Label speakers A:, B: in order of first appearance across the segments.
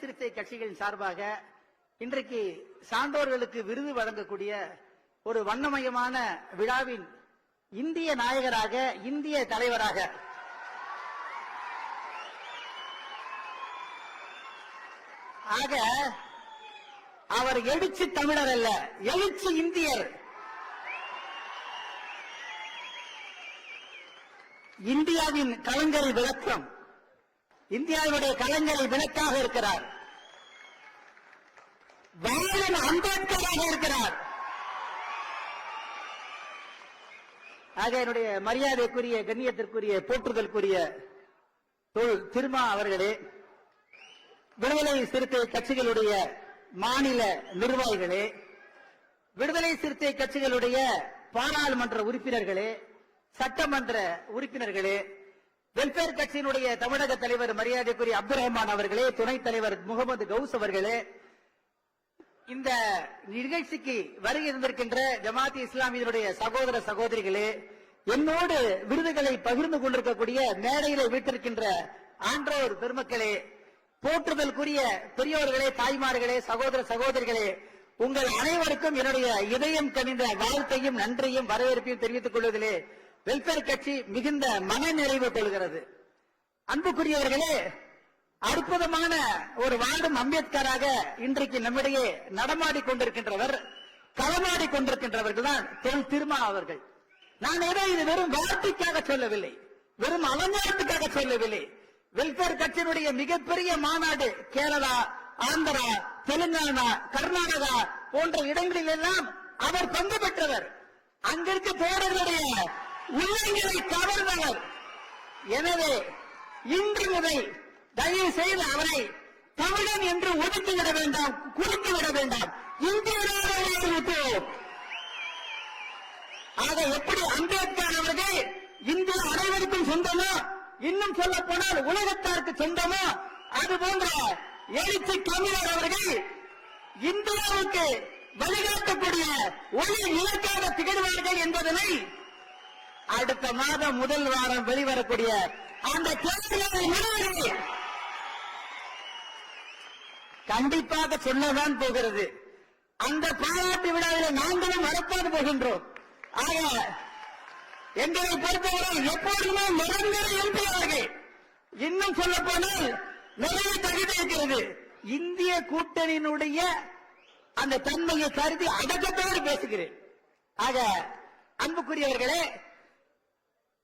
A: சிறுத்தை கட்சிகளின் சார்பாக இன்றைக்கு சான்றோர்களுக்கு விருது வழங்கக்கூடிய ஒரு வண்ணமயமான விழாவின் இந்திய நாயகராக இந்திய தலைவராக ஆக அவர் எழுச்சி தமிழர் அல்ல எழுச்சி இந்தியர். இந்தியாவின் கலைஞரை விளக்கம். இந்தியாவுடைய கலைஞரை விளக்காக இருக்கிறார். வாழன் அம்பேத்கராக இருக்கிறார். ஆக என்னுடைய மரியாதைக்குரிய கண்ணியத்திற்குரிய போற்றுதலுக்குரிய திருமா அவர்களே விடுதலை சிறுத்தை கட்சிகளுடைய மாநில நிர்வாகிகளே விடுதலை சிறுத்தை கட்சிகளுடைய பாராளுமன்ற உறுப்பினர்களே சட்டமன்ற உறுப்பினர்களே வெல்பேர் கட்சியினுடைய தமிழக தலைவர் மரியாதைக்குரிய அப்துல் ரஹ்மான் அவர்களே துணைத் தலைவர் முகமது கவுஸ் அவர்களே இந்த நிகழ்ச்சிக்கு வருகை இருந்திருக்கின்ற ஜமாத்தி இஸ்லாமியனுடைய சகோதர சகோதரிகளே என்னோடு விருதுகளை பகிர்ந்து கொண்டிருக்கக்கூடிய மேடையில வீட்டிருக்கின்ற ஆன்றோர் பெருமக்களே போற்றுதலுக்குரிய பெரியோர்களே தாய்மார்களே சகோதர சகோதரிகளே உங்கள் அனைவருக்கும் என்னுடைய இதயம் கனிந்த வாழ்த்தையும் நன்றியும் வரவேற்பையும் தெரிவித்துக் கொள்வதிலே வெல்பேர் கட்சி மிகுந்த மன நிறைவு கொள்கிறது. அன்புக்குரியவர்களே அற்புதமான ஒரு வாழும் அம்பேத்கராக இன்றைக்கு நம்மிடையே நடமாடி கொண்டிருக்கின்றவர் களமாடி கொண்டிருக்கின்றவர்கள் தான் தொல் திருமா அவர்கள். நான் ஏதோ இது வெறும் வார்த்தைக்காக சொல்லவில்லை வெறும் அலங்காரத்துக்காக சொல்லவில்லை. வெல்பேர் கட்சியினுடைய மிகப்பெரிய மாநாடு கேரளா ஆந்திரா தெலுங்கானா கர்நாடகா போன்ற இடங்களில் எல்லாம் அவர் பங்கு பெற்றவர். அங்கிருக்க தோழர்களுடைய உள்ளங்களை கவர்ந்தவர் எனவே இன்று முதல் தயவு செய்து அவரை தமிழன் என்று ஒதுக்கிவிட வேண்டாம் குறுக்கிவிட வேண்டாம். இந்தியர்களோம் ஆக எப்படி அம்பேத்கர் அவர்கள் இந்திய அனைவருக்கும் சொந்தமோ இன்னும் சொல்ல போனால் உலகத்தாருக்கு சொந்தமோ? அது போன்ற எழுச்சி கவிஞர் அவர்கள் இந்தியாவுக்கு வழிகாட்டக்கூடிய ஒளி இலக்காக திகழ்வார்கள் என்பதனை அடுத்த மாதம் முதல் வாரம் வெளிவரக்கூடிய அந்த கேள்வியை கண்டிப்பாக சொல்லதான் போகிறது. அந்த பாராட்டு விழாவில் நாங்களும் வரத்தான் போகின்றோம். ஆக எங்களை பொறுத்தவரை எப்போதுமே நிரந்தர எம்பி அவர்கள் இன்னும் சொல்ல போனால் நிறைய தகுதி இருக்கிறது. இந்திய கூட்டணியினுடைய அந்த தன்மையை கருதி அடக்கத்தோடு பேசுகிறேன். ஆக அன்புக்குரியவர்களே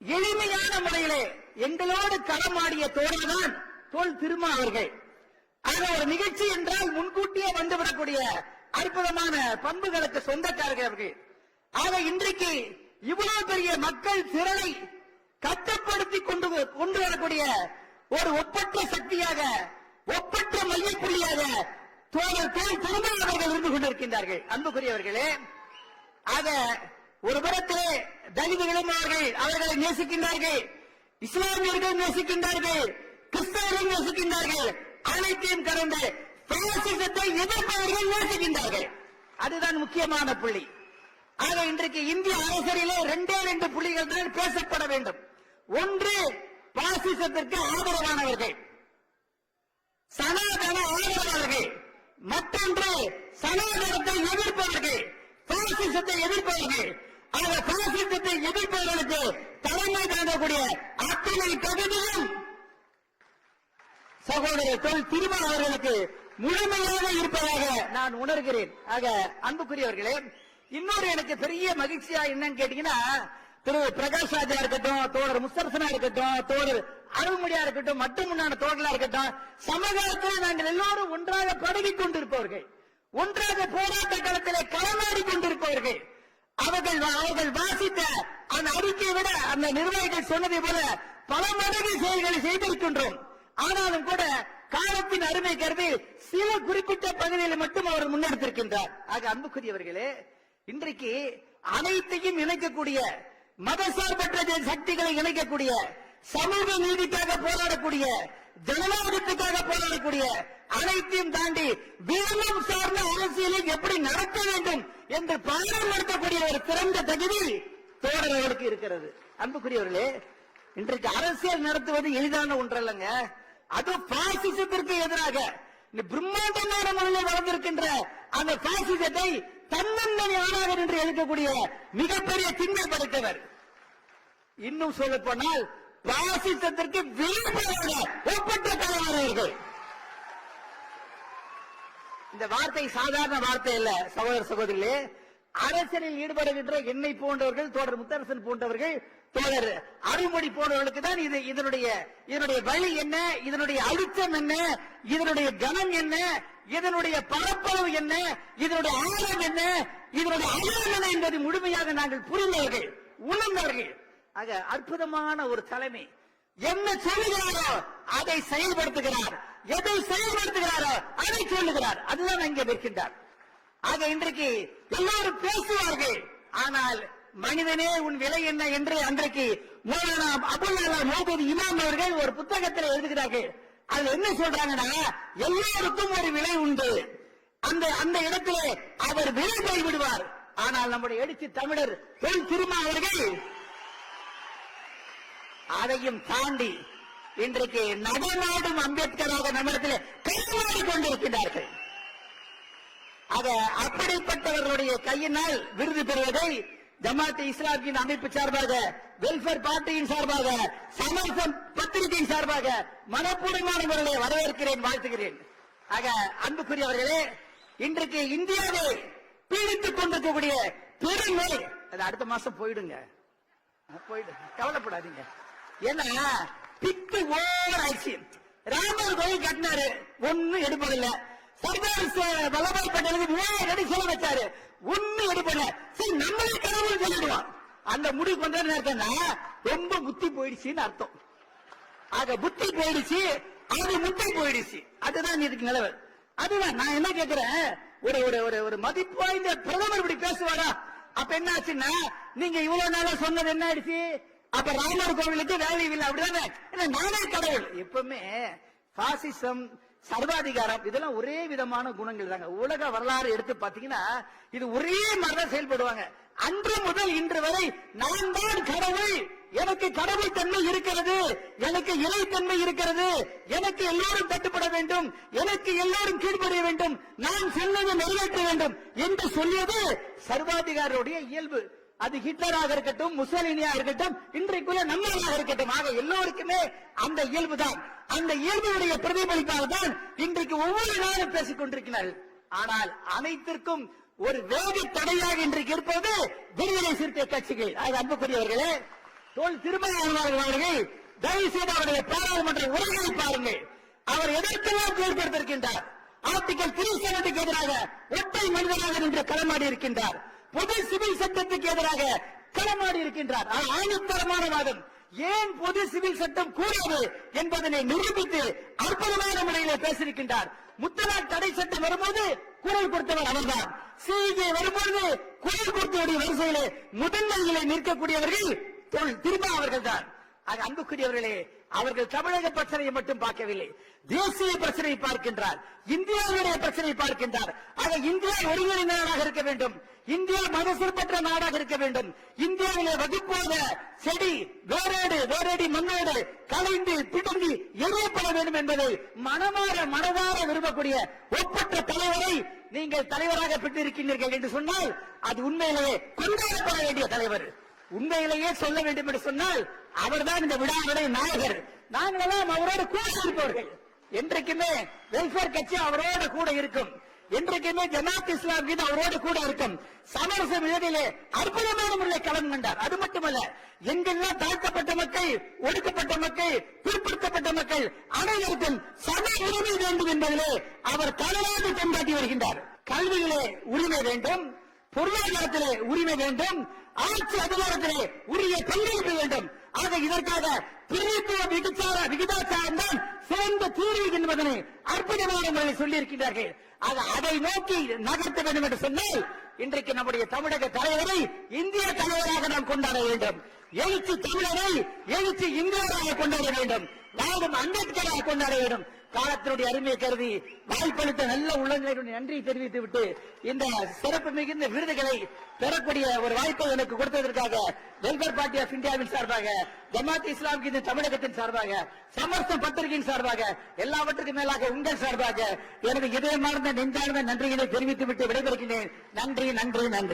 A: எளிமையான முறையிலே எங்களோடு களமாடிய தோழர்தான் தோல் திருமா அவர்கள். ஆக ஒரு நிகழ்ச்சி என்றால் முன்கூட்டியே வந்துவிடக்கூடிய அற்புதமான பண்புகளுக்கு சொந்தக்காரர்கள் அவர்கள். ஆக இன்றைக்கு இவ்வளவு பெரிய மக்கள் திரளை கட்டுப்படுத்தி கொண்டு கொண்டு வரக்கூடிய ஒரு ஒப்பற்ற சக்தியாக ஒப்பற்ற மையப்புள்ளியாக தோழர் தோல் திருமா அவர்கள் இருந்து கொண்டிருக்கின்றார்கள். அன்புக்குரியவர்களே ஆக ஒரு புறத்திலே தலிதுகளும் அவர்கள் அவர்களை நேசிக்கின்றார்கள் இஸ்லாமியர்கள் நேசிக்கின்றார்கள் கிறிஸ்தவர்கள் நேசிக்கின்றார்கள் அனைத்தையும் கடந்த பாசிசத்தை எதிர்ப்பவர்கள் நேசிக்கின்றார்கள். அதுதான் முக்கியமான புள்ளி. ஆக இன்றைக்கு இந்திய அரசியலிலே ரெண்டே ரெண்டு புள்ளிகள் தான் பேசப்பட வேண்டும். ஒன்று பாசிசத்திற்கு ஆதரவானவர்கள். சனாதன ஆதரவாளர்கள் மற்றொன்று சனாதனத்தை எதிர்ப்பவர்கள். பாசிசத்தை எதிர்ப்பவர்கள். அந்த பாசிசத்தை எதிர்ப்பவர்களுக்கு தலைமை தாங்கக்கூடிய அத்தனை தகுதியும் சகோதரர் தொல் திருமா அவர்களுக்கு முழுமையாக இருப்பதாக நான் உணர்கிறேன். ஆக அன்புக்குரியவர்களே இன்னொரு எனக்கு பெரிய மகிழ்ச்சியா என்னன்னு கேட்டீங்கன்னா திரு பிரகாஷ் ராஜா இருக்கட்டும் தோழர் முஸ்தரசனா இருக்கட்டும் தோழர் அருள்மொழியா இருக்கட்டும் மட்டும் முன்னான தோழர்களா இருக்கட்டும் சமகாலத்தில் நாங்கள் எல்லாரும் ஒன்றாக பழகி கொண்டிருப்பவர்கள் ஒன்றாக போராட்ட களத்திலே களமாடி கொண்டிருப்பவர்கள் அவர்கள் அவர்கள் வாசித்த அந்த அறிக்கையை விட அந்த நிர்வாகிகள் சொன்னதை போல பல மடங்கு செயல்களை செய்திருக்கின்றோம். ஆனாலும் கூட காலத்தின் அருமை கருதி சில குறிப்பிட்ட பகுதியில் மட்டும் அவர் முன்னெடுத்திருக்கின்றார். ஆக அன்புக்குரியவர்களே இன்றைக்கு அனைத்தையும் இணைக்கக்கூடிய மதசார்பற்ற சக்திகளை இணைக்கக்கூடிய சமூக நீதிக்காக போராடக்கூடிய ஜனநாயகத்துக்காக போராடக்கூடிய அனைத்தையும் தாண்டி வீரம் சார்ந்த அரசியலில் எப்படி நடத்த வேண்டும் என்று பாடம் நடத்தக்கூடிய ஒரு சிறந்த தகுதி தோழர் அவருக்கு இருக்கிறது. அன்புக்குரியவர்களே இன்றைக்கு அரசியல் நடத்துவது எளிதான ஒன்றல்லங்க. அது பாசிசத்திற்கு எதிராக இந்த பிரம்மாண்டமான முறையில் வளர்ந்திருக்கின்ற அந்த பாசிசத்தை தன்னந்தனி ஆணாக நின்று எழுக்கக்கூடிய மிகப்பெரிய திண்மை படைத்தவர். இன்னும் சொல்ல போனால் பாசிசத்திற்கு விரும்புகிற ஒப்பற்ற தலைவர்கள். இந்த வார்த்தை சாதாரண வார்த்தை இல்ல சகோதர சகோதரிகளே. அரசியலில் ஈடுபடுகின்ற என்னை போன்றவர்கள் தோழர் முத்தரசன் போன்றவர்கள் தோழர் அருள்மொழி போன்றவர்களுக்கு தான் இது இதனுடைய இதனுடைய வழி என்ன இதனுடைய அழுத்தம் என்ன இதனுடைய கனம் என்ன இதனுடைய பரப்பளவு என்ன இதனுடைய ஆழம் என்ன இதனுடைய அழகு என்ன என்பதை முழுமையாக நாங்கள் புரிந்தவர்கள் உணர்ந்தவர்கள் ஆக அற்புதமான ஒரு தலைமை என்ன சொல்லுகிறாரோ அதை செயல்படுத்துகிறார். எதை செயல்படுத்துகிறாரோ அதை சொல்லுகிறார். அதுதான் இங்கே நிற்கின்றார். ஆக இன்றைக்கு எல்லாரும் பேசுவார்கள். ஆனால் மனிதனே உன் விலை என்ன என்று அன்றைக்கு மௌலானா அபுல்லா அலாம் மௌதூத் இமாம் அவர்கள் ஒரு புத்தகத்தில் எழுதுகிறார்கள். அது என்ன சொல்றாங்கன்னா எல்லாருக்கும் ஒரு விலை உண்டு. அந்த அந்த இடத்திலே அவர் விலை போய் விடுவார் ஆனால் நம்முடைய எடுத்து தமிழர் பெண் திருமா அவர்கள் அதையும் தாண்டி இன்றைக்கு நடமாடும் அம்பேத்கராக நம்மிடத்தில் கைமாறி கொண்டிருக்கிறார்கள். ஆக அப்படிப்பட்டவர்களுடைய கையினால் விருது பெறுவதை ஜமாத் இஸ்லாமியின் அமைப்பு சார்பாக வெல்ஃபேர் பார்ட்டியின் சார்பாக சமரசம் பத்திரிகையின் சார்பாக மனப்பூர்வமான முறையை வரவேற்கிறேன் வாழ்த்துகிறேன். ஆக அன்புக்குரியவர்களே இன்றைக்கு இந்தியாவை பீடித்துக் கொண்டிருக்கக்கூடிய பெருமை அது அடுத்த மாசம் போயிடுங்க. போயிடு கவலைப்படாதீங்க. ஏன்னா பித்து ஓவர் ஆயிடுச்சு ராமர் கோயில் கட்டினாரு. ஒன்னும் எடுப்பதில்ல. சர்தார் ச- வல்லபாய் பட்டேலுக்கு மூவாயிரம் அடி சொல்ல வச்சாரு. ஒன்னும் எடுப்பதில்ல. சரி நம்மளே கடவுள் சொல்லிடுவோம். அந்த முடிவு கொண்டு இருக்கேன்னா ரொம்ப புத்தி போயிடுச்சுன்னு அர்த்தம். ஆக புத்தி போயிடுச்சு அது முட்டை போயிடுச்சு. அதுதான் இதுக்கு நிலவு. அதுதான் நான் என்ன கேக்குறேன்? ஒரு ஒரு ஒரு ஒரு மதிப்பு வாய்ந்த பிரதமர் இப்படி பேசுவாரா? அப்ப என்ன ஆச்சுன்னா நீங்க இவ்வளவு நாளா சொன்னது என்ன ஆயிடுச்சு? அப்ப ராமர் கோவிலுக்கு வேலை இல்லை அப்படிதானே? நானே கடவுள். எப்பவுமே பாசிசம் சர்வாதிகாரம் இதெல்லாம் ஒரே விதமான குணங்கள் தாங்க. உலக வரலாறு எடுத்து பாத்தீங்கன்னா இது ஒரே மாதிரிதான் செயல்படுவாங்க. அன்று முதல் இன்று வரை நான் தான் கடவுள். எனக்கு கடவுள் தன்மை இருக்கிறது. எனக்கு இறைத்தன்மை இருக்கிறது. எனக்கு எல்லோரும் கட்டுப்பட வேண்டும். எனக்கு எல்லோரும் கீழ்ப்படிய வேண்டும். நான் சொன்னதை நிறைவேற்ற வேண்டும் என்று சொல்லியது சர்வாதிகாரியுடைய இயல்பு. அது ஹிட்லராக இருக்கட்டும் முசலினியா இருக்கட்டும் இன்றைக்குள்ள நம்மளாக இருக்கட்டும். ஆக எல்லோருக்குமே அந்த இயல்பு தான் அந்த இயல்புடைய பிரதிபலிப்பாக தான் இன்றைக்கு ஒவ்வொரு நாளும் பேசிக் கொண்டிருக்கிறார்கள். ஆனால் அனைத்திற்கும் ஒரு வேக தடையாக இன்றைக்கு இருப்பது விடுதலை சிறுத்தை கட்சிகள். அது அன்புக்குரியவர்களே தோல் திருமணம் அவர்கள் தயவு செய்து அவருடைய பாராளுமன்ற உரைகளை பாருங்கள். அவர் எதற்கெல்லாம் செயல்படுத்திருக்கின்றார் ஆர்டிகல் த்ரீ செவன்டிக்கு எதிராக ஒற்றை மனிதனாக நின்று களமாடி இருக்கின்றார். பொது சிவில் சட்டத்துக்கு எதிராக களமாடி இருக்கின்றார். அது ஆணித்தரமான வாதம். ஏன் பொது சிவில் சட்டம் கூறியது என்பதனை நிரூபித்து அற்புதமான முறையிலே பேசியிருக்கின்றார். முத்தலாக் தடை சட்டம் வரும்போது குரல் கொடுத்தவர் அவர்தான். சிஜே வரும்போது குரல் கொடுத்தவருடைய வரிசையிலே முதன்மையிலே நிற்கக்கூடியவர்கள் தொல் திரும்ப அவர்கள் தான் அன்புக்குரியவர்களே அவர்கள் தமிழக பிரச்சனையை மட்டும் பார்க்கவில்லை. தேசிய பிரச்சனையை பார்க்கின்றார். இந்தியாவுடைய பிரச்சனையை பார்க்கின்றார். ஆக இந்தியா ஒருங்கிணைந்தவராக இருக்க வேண்டும். இந்தியா மதசிற்பற்ற நாடாக இருக்க வேண்டும். இந்தியாவிலே வகுப்போத செடி வேரோடு வேரடி மண்ணோடு கலைந்து பிடுங்கி எரியப்பட வேண்டும் என்பதை மனமாற மனதார விரும்பக்கூடிய ஒப்பற்ற தலைவரை நீங்கள் தலைவராக பெற்றிருக்கின்றீர்கள் என்று சொன்னால் அது உண்மையிலேயே கொண்டாடப்பட வேண்டிய தலைவர். உண்மையிலேயே சொல்ல வேண்டும் என்று சொன்னால் அவர்தான் இந்த விழாவுடைய நாயகர். நாங்களெல்லாம் அவரோடு கூட இருப்பவர்கள். என்றைக்குமே வெல்ஃபேர் கட்சி அவரோட கூட இருக்கும். என்றைக்குமே ஜமாத் இஸ்லாம் மீது அவரோடு கூட இருக்கும். சமரச இதழிலே அற்புதமான முறையில் கலந்து கொண்டார். அது மட்டுமல்ல எங்கெல்லாம் தாழ்த்தப்பட்ட மக்கள் ஒடுக்கப்பட்ட மக்கள் பிற்படுத்தப்பட்ட மக்கள் அனைவருக்கும் சம உரிமை வேண்டும் என்பதிலே அவர் தலைவாக கொண்டாடி வருகின்றார். கல்வியிலே உரிமை வேண்டும் பொருளாதாரத்திலே உரிமை வேண்டும் ஆட்சி அதிகாரத்திலே உரிய பங்களிப்பு வேண்டும். ஆக இதற்காக பிரித்துவ விகிதாச்சாரம் தான் சிறந்த தீர்வு என்பதனை அற்புதமான முறையில் சொல்லியிருக்கிறார்கள் அதை நோக்கி நகர்த்த வேண்டும் என்று சொன்னால் இன்றைக்கு நம்முடைய தமிழக தலைவரை இந்திய தலைவராக நாம் கொண்டாட வேண்டும். எழுச்சி தமிழரை எழுச்சி இந்தியராக கொண்டாட வேண்டும். நாடும் அம்பேத்கராக கொண்டாட வேண்டும். காலத்தினுடைய அருமையை கருதி வாய்ப்பளித்த நல்ல உள்ளங்களுடைய நன்றி தெரிவித்து விட்டு இந்த சிறப்பு மிகுந்த விருதுகளை பெறக்கூடிய ஒரு வாய்ப்பை எனக்கு கொடுத்ததற்காக வெல்பர் பார்ட்டி ஆஃப் இந்தியாவின் சார்பாக ஜமாத் இஸ்லாமிக் இந்த தமிழகத்தின் சார்பாக சமர்த்தம் பத்திரிகையின் சார்பாக எல்லாவற்றுக்கும் மேலாக உங்கள் சார்பாக எனது இதயமார்ந்த நெஞ்சார்ந்த நன்றிகளை தெரிவித்து விட்டு விடைபெறுகிறேன். நன்றி நன்றி நன்றி.